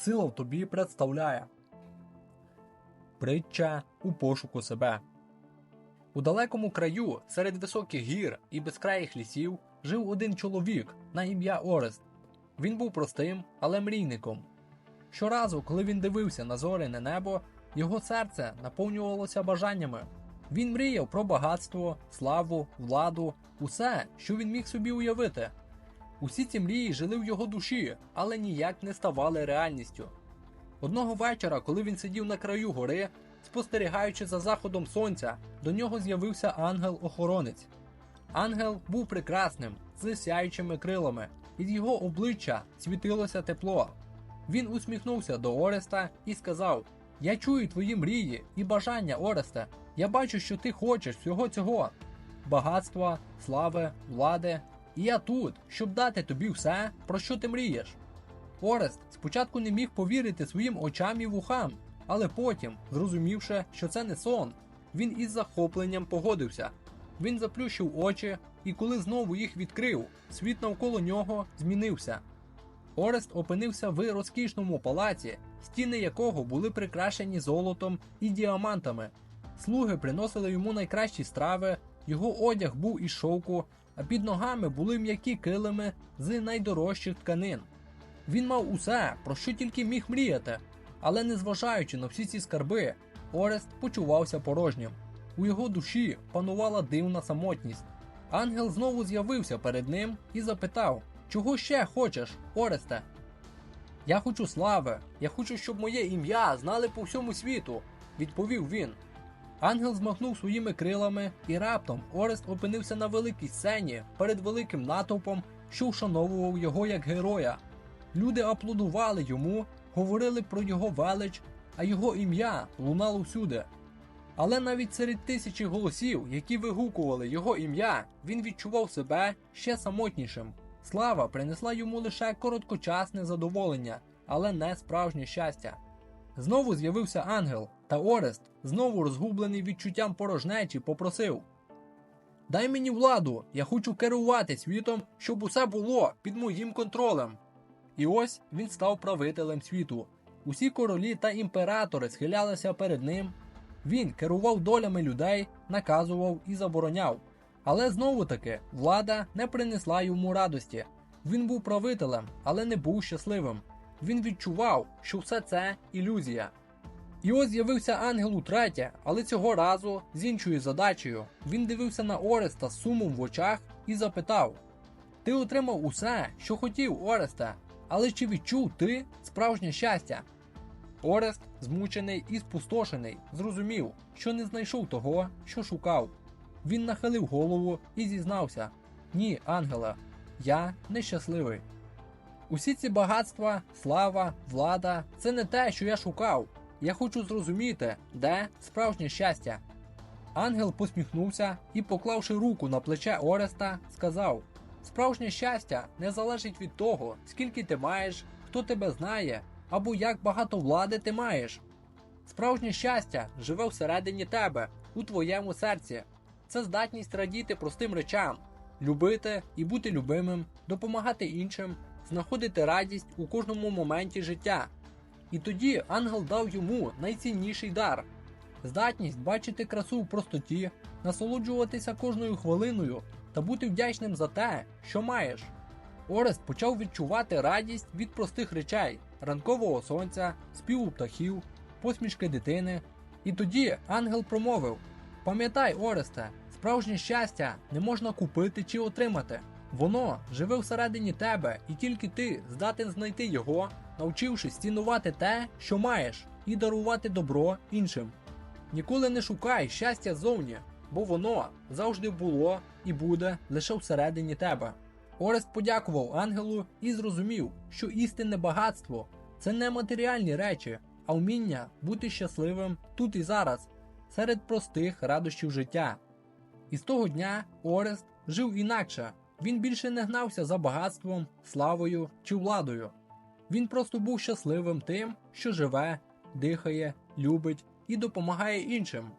сила в тобі представляє. Притча у пошуку себе. У далекому краю, серед високих гір і безкраїх лісів, жив один чоловік на ім'я Орест. Він був простим, але мрійником. Щоразу, коли він дивився на зоряне небо, його серце наповнювалося бажаннями. Він мріяв про багатство, славу, владу, усе, що він міг собі уявити. Усі ці мрії жили в його душі, але ніяк не ставали реальністю. Одного вечора, коли він сидів на краю гори, спостерігаючи за заходом сонця, до нього з'явився ангел-охоронець. Ангел був прекрасним, з сяючими крилами, від його обличчя світилося тепло. Він усміхнувся до Ореста і сказав: Я чую твої мрії і бажання, Оресте. Я бачу, що ти хочеш всього цього багатства, слави, влади. І я тут, щоб дати тобі все, про що ти мрієш. Орест спочатку не міг повірити своїм очам і вухам, але потім, зрозумівши, що це не сон, він із захопленням погодився. Він заплющив очі, і коли знову їх відкрив, світ навколо нього змінився. Орест опинився в розкішному палаці, стіни якого були прикрашені золотом і діамантами. Слуги приносили йому найкращі страви, його одяг був із шовку, а під ногами були м'які килими з найдорожчих тканин. Він мав усе, про що тільки міг мріяти, але незважаючи на всі ці скарби, Орест почувався порожнім. У його душі панувала дивна самотність. Ангел знову з'явився перед ним і запитав: Чого ще хочеш, Оресте? Я хочу слави, я хочу, щоб моє ім'я знали по всьому світу, відповів він. Ангел змахнув своїми крилами, і раптом Орест опинився на великій сцені перед великим натовпом, що вшановував його як героя. Люди аплодували йому, говорили про його велич, а його ім'я лунало всюди. Але навіть серед тисячі голосів, які вигукували його ім'я, він відчував себе ще самотнішим. Слава принесла йому лише короткочасне задоволення, але не справжнє щастя. Знову з'явився ангел, та Орест, знову розгублений відчуттям порожнечі, попросив: Дай мені владу, я хочу керувати світом, щоб усе було під моїм контролем. І ось він став правителем світу. Усі королі та імператори схилялися перед ним. Він керував долями людей, наказував і забороняв. Але знову таки влада не принесла йому радості. Він був правителем, але не був щасливим. Він відчував, що все це ілюзія. І ось з'явився ангел утретє, але цього разу з іншою задачею. Він дивився на Ореста з сумом в очах і запитав: Ти отримав усе, що хотів, Оресте, але чи відчув ти справжнє щастя? Орест, змучений і спустошений, зрозумів, що не знайшов того, що шукав. Він нахилив голову і зізнався: Ні, ангела, я нещасливий. Усі ці багатства, слава, влада це не те, що я шукав. Я хочу зрозуміти, де справжнє щастя. Ангел посміхнувся і, поклавши руку на плече Ореста, сказав: Справжнє щастя не залежить від того, скільки ти маєш, хто тебе знає, або як багато влади ти маєш. Справжнє щастя живе всередині тебе, у твоєму серці. Це здатність радіти простим речам, любити і бути любимим, допомагати іншим, знаходити радість у кожному моменті життя. І тоді ангел дав йому найцінніший дар здатність бачити красу в простоті, насолоджуватися кожною хвилиною та бути вдячним за те, що маєш. Орест почав відчувати радість від простих речей, ранкового сонця, співу птахів, посмішки дитини. І тоді ангел промовив: Пам'ятай, Оресте, справжнє щастя не можна купити чи отримати. Воно живе всередині тебе, і тільки ти здатен знайти його, навчившись цінувати те, що маєш, і дарувати добро іншим. Ніколи не шукай щастя ззовні, бо воно завжди було і буде лише всередині тебе. Орест подякував ангелу і зрозумів, що істинне багатство це не матеріальні речі, а вміння бути щасливим тут і зараз, серед простих радощів життя. І з того дня Орест жив інакше. Він більше не гнався за багатством, славою чи владою. Він просто був щасливим тим, що живе, дихає, любить і допомагає іншим.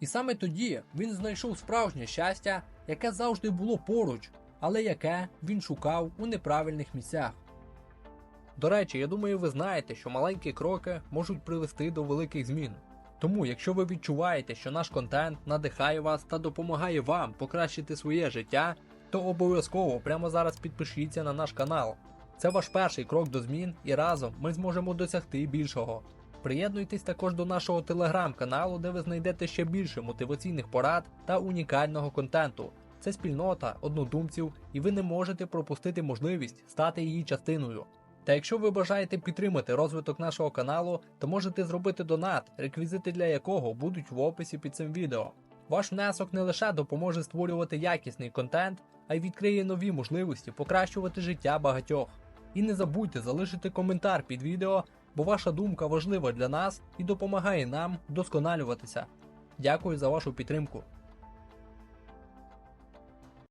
І саме тоді він знайшов справжнє щастя, яке завжди було поруч, але яке він шукав у неправильних місцях. До речі, я думаю, ви знаєте, що маленькі кроки можуть привести до великих змін. Тому, якщо ви відчуваєте, що наш контент надихає вас та допомагає вам покращити своє життя, то обов'язково прямо зараз підпишіться на наш канал. Це ваш перший крок до змін, і разом ми зможемо досягти більшого. Приєднуйтесь також до нашого телеграм-каналу, де ви знайдете ще більше мотиваційних порад та унікального контенту. Це спільнота однодумців, і ви не можете пропустити можливість стати її частиною. Та якщо ви бажаєте підтримати розвиток нашого каналу, то можете зробити донат, реквізити для якого будуть в описі під цим відео. Ваш внесок не лише допоможе створювати якісний контент, а й відкриє нові можливості покращувати життя багатьох. І не забудьте залишити коментар під відео, бо ваша думка важлива для нас і допомагає нам досконалюватися. Дякую за вашу підтримку.